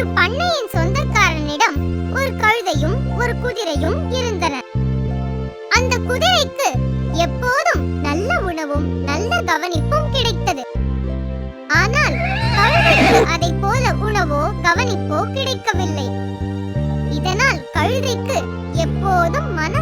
ஒரு பண்ணையின் சொந்தக்காரனிடம் ஒரு கழுதையும் ஒரு குதிரையும் இருந்தன. அந்த குதிரைக்கு எப்போதும் நல்ல உணவும் நல்ல கவனிப்பும் கிடைத்தது. ஆனால் கழுதைக்கு அதை போல உணவோ கவனிப்போ கிடைக்கவில்லை. இதனால் கழுதைக்கு எப்போதும் மன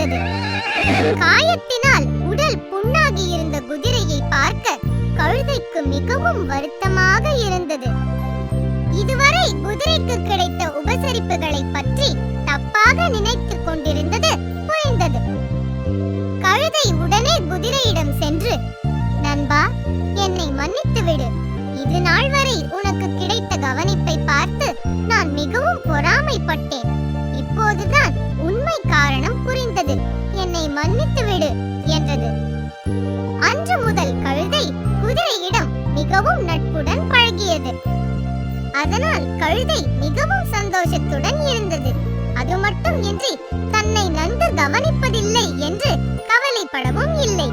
இருந்தது. காயத்தினால் உடல் புண்ணாகி இருந்த குதிரையை பார்க்க கழுதைக்கு மிகவும் வருத்தமாக இருந்தது. இதுவரை குதிரைக்கு கிடைத்த உபசரிப்புகளை பற்றி தப்பாக நினைத்துக் கொண்டிருந்தது புரிந்தது. கழுதை உடனே குதிரையிடம் சென்று நண்பா என்னை மன்னித்து விடு. இது நாள் வரை உனக்கு கிடைத்த கவனிப்பை பார்த்து நான் மிகவும் பொறாமைப்பட்டேன். மிகவும் நட்புடன் பழகியது. அதனால் கழுதை மிகவும் சந்தோஷத்துடன் இருந்தது. அது மட்டும் இன்றி தன்னை நன்கு கவனிப்பதில்லை என்று கவலைப்படவும் இல்லை.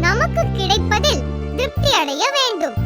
நமக்கு கிடைப்பதில் திருப்தி அடைய வேண்டும்.